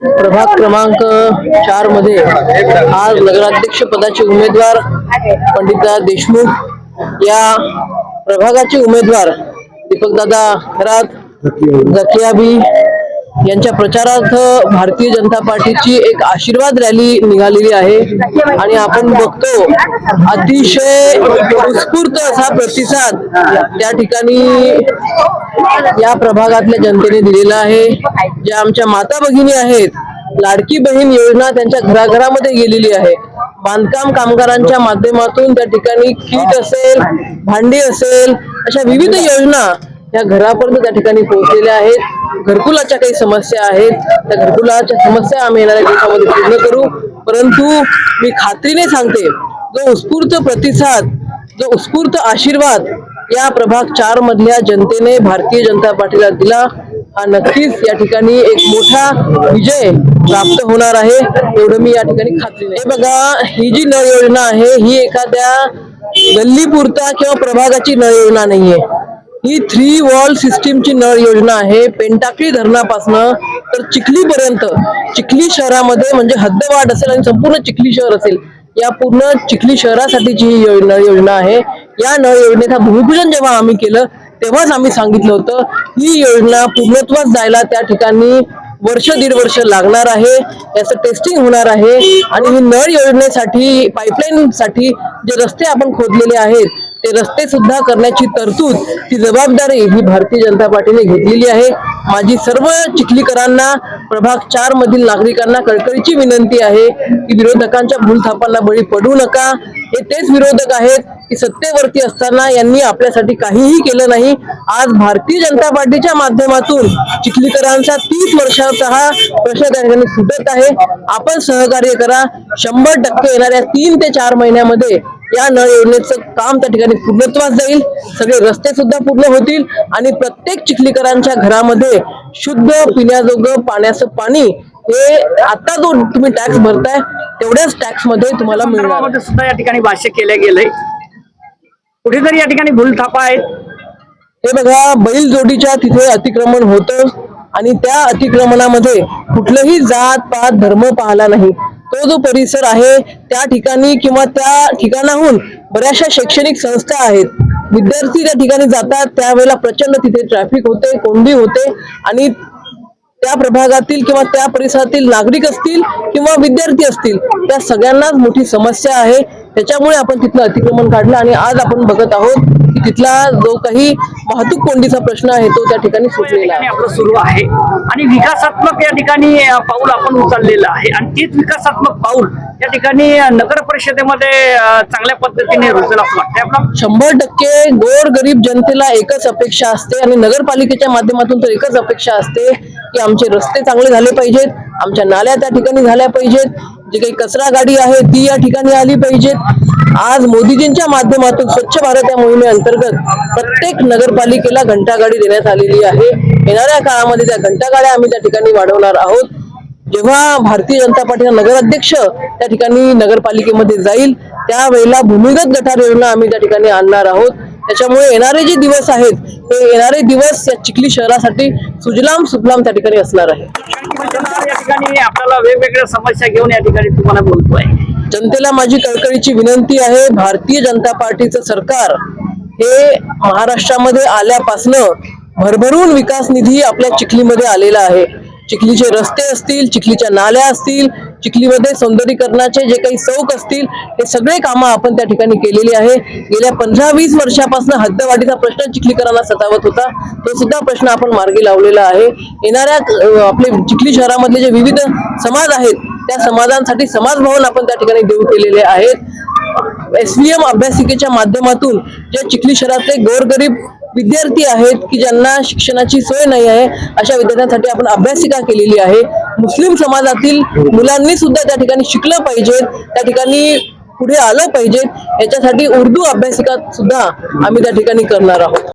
प्रभाग क्रमांक चारमध्ये आज नगराध्यक्ष पदाचे उमेदवार पंडितदा देशमुख या प्रभागाचे उमेदवार दीपकदादा खरात जकियाबी यांच्या प्रचारार्थ भारतीय जनता पार्टीची एक आशीर्वाद रॅली निघालेली आहे. आणि आपण बघतो अतिशय उत्स्फूर्त असा प्रतिसाद त्या ठिकाणी या प्रभागातल्या जनतेने दिलेला आहे. ज्या आमच्या माता भगिनी आहेत लाडकी बहीण योजना त्यांच्या घराघरामध्ये गेलेली आहे. बांधकाम कामगारांच्या माध्यमातून त्या ठिकाणी किट असेल भांडी असेल अशा विविध योजना या घरापर्यंत त्या ठिकाणी पोहोचलेल्या आहेत. घरकुलाच्या काही समस्या आहेत. त्या घरकुलाच्या समस्या आम्ही येणाऱ्या दिवसामध्ये पूर्ण करू. परंतु मी खात्रीने सांगते जो उत्स्फूर्त प्रतिसाद जो उत्स्फूर्त आशीर्वाद या प्रभाग चार मधल्या जनतेने भारतीय जनता पार्टीला दिला हा नक्कीच या ठिकाणी एक मोठा विजय प्राप्त होणार आहे. एवढं मी या ठिकाणी खात्री नाही हे बघा ही जी नळ योजना आहे ही एखाद्या गल्लीपुरता किंवा प्रभागाची नळ योजना नाहीये. ही थ्री वॉल सिस्टीमची नळ योजना आहे. पेंटाकळी धरणापासनं तर चिखलीपर्यंत चिखली शहरामध्ये म्हणजे हद्दवाढ असेल आणि संपूर्ण चिखली शहर असेल या पूर्ण चिखली शहरासाठीची ही नळ योजना आहे. या नळ योजनेचा भूमिपूजन जेव्हा आम्ही केलं तेव्हाच आम्ही सांगितलं होतं ही योजना पूर्णत्वास जायला त्या ठिकाणी वर्ष दीड वर्ष लागणार आहे. याचं टेस्टिंग होणार आहे. आणि ही नळ योजनेसाठी पाईपलाईन साठी जे रस्ते आपण खोदलेले आहेत ते रस्ते सुद्धा करण्याची तरतूद ती जबाबदारी ही भारतीय जनता पार्टीने घेतलेली आहे. माझी सर्व चिखलीकरांना प्रभाग चार मधील नागरिकांना कळकळीची विनंती आहे की विरोधकांच्या भूलथापांना बळी पडू नका. हे तेच विरोधक आहेत की सत्तेवरती असताना यांनी आपल्यासाठी काहीही केलं नाही. आज भारतीय जनता पार्टीच्या माध्यमातून चिखलीकरांचा तीस वर्षाचा हा प्रश्न त्या ठिकाणी सुटत आहे. आपण सहकार्य करा. शंभर टक्के येणाऱ्या तीन ते चार महिन्यामध्ये या नळ योजनेचं काम त्या ठिकाणी पूर्णत्वास जाईल. सगळे रस्ते सुद्धा पूर्ण होतील आणि प्रत्येक चिखलीकरांच्या घरामध्ये शुद्ध पिण्याजोगं पाण्याचं पाणी हे आता जो तुम्ही टॅक्स भरताय तेवढ्याच टॅक्समध्ये तुम्हाला मिळणार. सुद्धा या ठिकाणी भाष्य केलं गेलंय. कुठेतरी या ठिकाणी भूलथापा आहेत. हे बघा बैल जोडीच्या तिथे अतिक्रमण होतं आणि त्या अतिक्रमणामध्ये कुठलंही जात पात धर्म पाहला नाही. तो जो परिसर आहे त्या ठिकाणी किंवा त्या ठिकाणाहून बऱ्याचशा शैक्षणिक संस्था आहेत. विद्यार्थी त्या ठिकाणी जातात त्यावेळेला प्रचंड तिथे ट्रॅफिक होते कोंडी होते आणि त्या प्रभागातील किंवा त्या परिसरातील नागरिक असतील किंवा विद्यार्थी असतील त्या सगळ्यांनाच मोठी समस्या आहे. त्याच्यामुळे आपण तिथलं अतिक्रमण काढलं आणि आज आपण बघत आहोत की तिथला जो काही वाहतूक कोंडीचा प्रश्न आहे तो त्या ठिकाणी सुटलेला आपलं सुरू आहे. आणि विकासात्मक या ठिकाणी पाऊल आपण उचललेलं आहे. आणि तेच विकासात्मक पाऊल या ठिकाणी नगर परिषदेमध्ये चांगल्या पद्धतीने रुजलं शंभर टक्के गोर गरीब जनतेला एकच अपेक्षा असते आणि नगरपालिकेच्या माध्यमातून तर एकच अपेक्षा असते की आमचे रस्ते चांगले झाले पाहिजेत आमच्या नाल्या त्या ठिकाणी झाल्या पाहिजेत. जी काही कचरा गाडी आहे ती या ठिकाणी आली पाहिजेत आज मोदीजींच्या माध्यमातून स्वच्छ भारत या मोहिमेअंतर्गत प्रत्येक नगरपालिकेला घंटागाडी देण्यात आलेली आहे. येणाऱ्या काळामध्ये त्या घंटागाड्या आम्ही त्या ठिकाणी वाढवणार आहोत. जेव्हा भारतीय जनता पार्टीचा नगराध्यक्ष त्या ठिकाणी नगरपालिकेमध्ये जाईल त्यावेळेला भूमिगत गटार योजना आम्ही त्या ठिकाणी आणणार आहोत. त्याच्यामुळे येणारे जे दिवस आहेत ते येणारे दिवस या चिखली शहरासाठी सुजलाम सुफलाम त्या ठिकाणी असणार आहे. या ठिकाणी आपल्याला वेगवेगळ्या समस्या घेऊन या ठिकाणी तुम्हाला बोलतोय जनतेला माझी कळकळीची विनंती आहे भारतीय जनता पार्टीचं सरकार हे महाराष्ट्रामध्ये आल्यापासनं भरभरून विकास निधी आपल्या चिखलीमध्ये आलेला आहे. चिखलीचे रस्ते असतील चिखलीच्या नाल्या असतील चिखलीमध्ये सौंदर्यीकरणाचे जे काही चौक असतील हे सगळे कामं आपण त्या ठिकाणी केलेली आहे. गेल्या पंधरा वीस वर्षापासून हद्दवाढीचा प्रश्न चिखलीकरांना सतावत होता. तो सुद्धा प्रश्न आपण मार्गी लावलेला आहे. येणाऱ्या आपले चिखली शहरामधले जे विविध समाज आहेत त्या समाजांसाठी समाज भवन आपण त्या ठिकाणी देऊ केलेले आहेत. एस व्ही एम अभ्यासिकेच्या माध्यमातून जे चिखली शहरातले गोरगरीब विद्यार्थी आहेत की ज्यांना शिक्षणाची सोय नाही आहे अशा विद्यार्थ्यांसाठी आपण अभ्यासिका केलेली आहे. मुस्लिम समाजातील मुलांनी सुद्धा त्या ठिकाणी शिकलं पाहिजे त्या ठिकाणी पुढे आलं पाहिजे याच्यासाठी उर्दू अभ्यासिका सुद्धा आम्ही त्या ठिकाणी करणार आहोत.